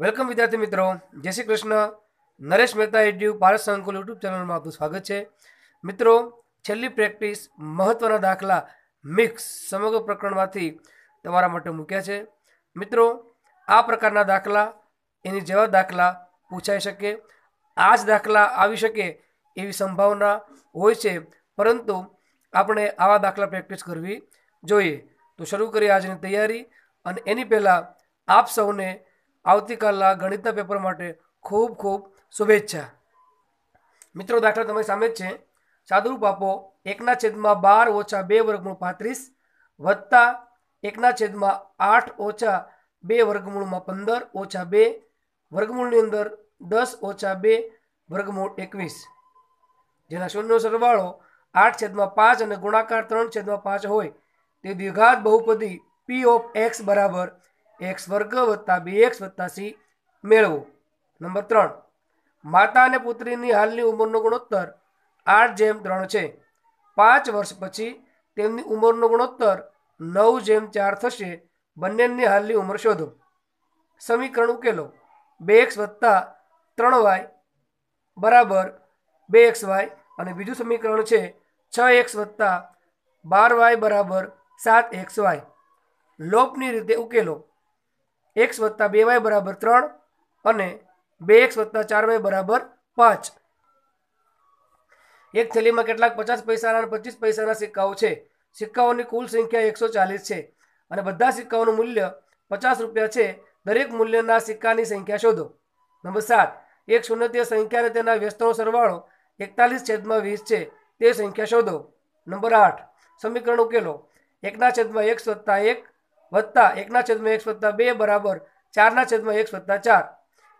Welcome વિદ્યાર્થી મિત્રો. જય શ્રી કૃષ્ણ. નરેશ મહેતા એડ્યુ ભારત સંકુલ યુટ્યુબ ચેનલમાં આપનું સ્વાગત છે. મિત્રો, છેલ્લી પ્રેક્ટિસ મહત્ત્વના દાખલા મિક્સ સમગ્ર પ્રકરણમાંથી તમારા માટે મૂક્યા છે. મિત્રો, આ પ્રકારના દાખલા એની જેવા દાખલા પૂછાઈ શકે આ જ દાખલા આવી શકે એવી સંભાવના હોય છે. પરંતુ આપણે આવા દાખલા પ્રેક્ટિસ કરવી જોઈએ. તો શરૂ કરીએ આજની તૈયારી અને એની પહેલાં આપ સૌને આવતીકાલના ગણિતના પેપર માટે ખૂબ ખૂબ શુભેચ્છા. મિત્રો, દાખલા તમારી સામે જ છે. સાદુરૂપ આપો એકના છેદમાં બાર ઓછા બે વર્ગમૂળ પાંત્રીસ વત્તા એકના છેદમાં આઠ ઓછા બે વર્ગમૂળમાં પંદર ઓછા બે વર્ગમૂળની અંદર દસ ઓછા બે વર્ગમૂળ એકવીસ. જેના શૂન્યનો સરવાળો આઠ છેદમાં પાંચ અને ગુણાકાર ત્રણ છેદમાં પાંચ હોય તે દ્વિઘાત બહુપદી પી ઓફ એક્સ બરાબર એક્સ વર્ગ વત્તા બી એક્સ વત્તા સી મેળવો. નંબર ત્રણ. માતા અને પુત્રીની હાલની ઉંમરનો ગુણોત્તર આઠ જેમ ત્રણ છે. પાંચ વર્ષ પછી તેમની ઉંમરનો ગુણોત્તર નવ જેમ ચાર થશે. બંનેની હાલની ઉંમર શોધો. સમીકરણ ઉકેલો. બે એક્સ વત્તા ત્રણ વાય બરાબર બે એક્સ વાય અને બીજું સમીકરણ છે છ એક્સ વત્તા બાર વાય બરાબર સાત એક્સ વાય. લોપની રીતે ઉકેલો. એક્સ વત્તા બે વાય બરાબર ત્રણ અને બે એક્સ વત્તા ચાર વાય બરાબર પાંચ. એક થેલીમાં કેટલાક પચાસ પૈસાના અને પચીસ પૈસાના સિક્કાઓ છે. સિક્કાઓની કુલ સંખ્યા એકસો ચાલીસ છે. અને બધા સિક્કાઓનું મૂલ્ય પચાસ રૂપિયા છે. દરેક મૂલ્યના સિક્કાની સંખ્યા શોધો. નંબર સાત. એક શૂન્યતીય સંખ્યા અને તેના વ્યસ્તનો સરવાળો એકતાલીસ છેદમાં વીસ છે. તે સંખ્યા શોધો. નંબર આઠ. સમીકરણ ઉકેલો. એકના છેદમાં એક વત્તા એક વત્તા એકના છેદમાં એક વત્તા બે બરાબર ચારના છેદમાં એક વત્તા ચાર.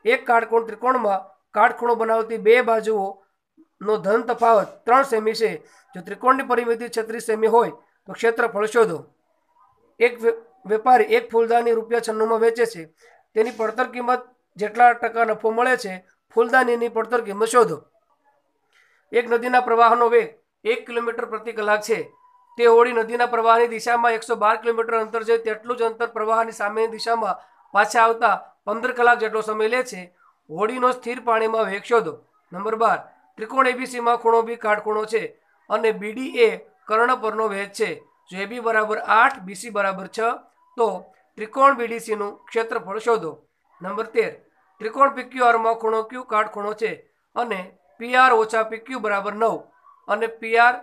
એક કાટકોણ ત્રિકોણમાં કાટખૂણો બનાવતી બે બાજુઓનો ધન તફાવત ત્રણ સેમી છે. જો ત્રિકોણની પરિમિતિ છત્રીસ સેમી હોય તો ક્ષેત્રફળ શોધો. એક વેપારી એક ફૂલદાની રૂપિયા છન્નુંમાં વેચે છે. તેની પડતર કિંમત જેટલા ટકા નફો મળે છે, ફૂલદાનીની પડતર કિંમત શોધો. એક નદીના પ્રવાહનો વેગ એક કિલોમીટર પ્રતિ કલાક છે. તે હોડી નદીના પ્રવાહની દિશામાં એકસો બાર કિલોમીટર અંતર છે. તેટલું જ અંતર પ્રવાહની સામેની દિશામાં પાછા આવતા પંદર કલાક જેટલો સમય લે છે. હોડીનો સ્થિર પાણીમાં વેગ શોધો. નંબર બાર, ત્રિકોણ એબીસીમાં ખૂણો બી કાટખૂણો છે અને બીડી એ કર્ણ પરનો વેધ છે. જો એબી બરાબર આઠ, બીસી બરાબર છ, તો ત્રિકોણ બીડીસીનું ક્ષેત્રફળ શોધો. નંબર તેર, ત્રિકોણ પીક્યુઆરમાં ખૂણો ક્યુ કાટખૂણો છે અને પીઆર ઓછા પીક્યુ બરાબર નવ અને પીઆર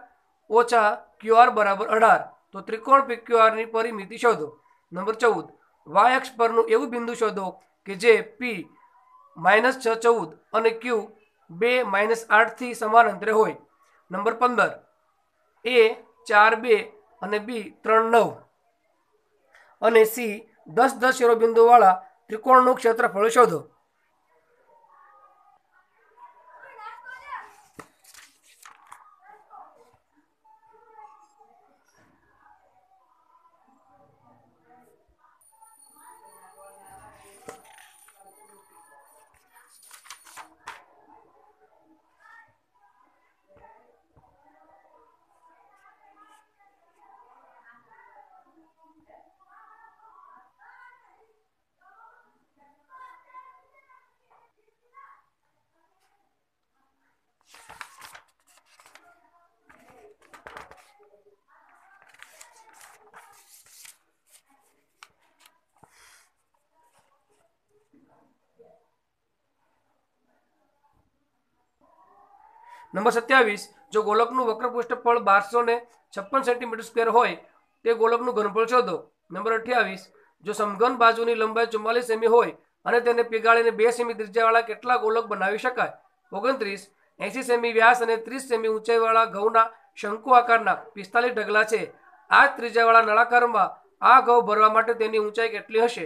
ઓછા ક્યુઆર બરાબર અઢાર. તો ત્રિકોણ પી ક્યુઆરની પરિમિતિ શોધો. નંબર ચૌદ. વાય અક્ષ પરનું એવું બિંદુ શોધો કે જે પી માઇનસ છ ચૌદ અને ક્યુ બે માઇનસ આઠથી સમાન અંતરે હોય. નંબર પંદર. એ ચાર બે અને બી ત્રણ નવ. અને સી દસ દસ શિરોબિંદુવાળા ત્રિકોણનું ક્ષેત્રફળ શોધો. નંબર સત્યાવીસ, જો ગોલકનું વક્ર પૃષ્ઠફળ બારસો ને છપ્પન સેન્ટીમીટર સ્ક્વેર હોય, તે ગોલકનું ઘનફળ શોધો. નંબર અઠ્યાવીસ, જો સમઘન બાજુની લંબાઈ ચુમ્માલીસ સેમી હોય અને તેને પીગાળીને બે સેમી ત્રિજ્યાવાળા કેટલા ગોલક બનાવી શકાય? ઓગણત્રીસ એંસી સેમી વ્યાસ અને ત્રીસ સેમી ઊંચાઈવાળા ઘઉંના શંકુ આકારના પિસ્તાલીસ ઢગલા છે. આ ત્રિજ્યાવાળા નળાકારમાં આ ઘઉં ભરવા માટે તેની ઊંચાઈ કેટલી હશે?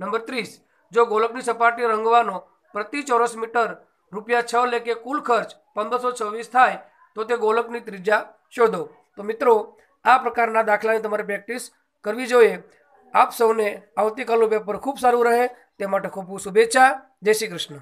નંબર ત્રીસ, જો ગોલકની સપાટી રંગવાનો પ્રતિ ચોરસ મીટર રૂપિયા છ લેખે કુલ ખર્ચ પંદરસો છવ્વીસ થાય, તો તે ગોલકની ત્રિજ્યા શોધો. તો મિત્રો, આ પ્રકારના દાખલાની તમારે પ્રેક્ટિસ કરવી જોઈએ. આપ સૌને આવતીકાલનું પેપર ખૂબ સારું રહે. તે માટે ખૂબ શુભેચ્છા. જય શ્રી કૃષ્ણ.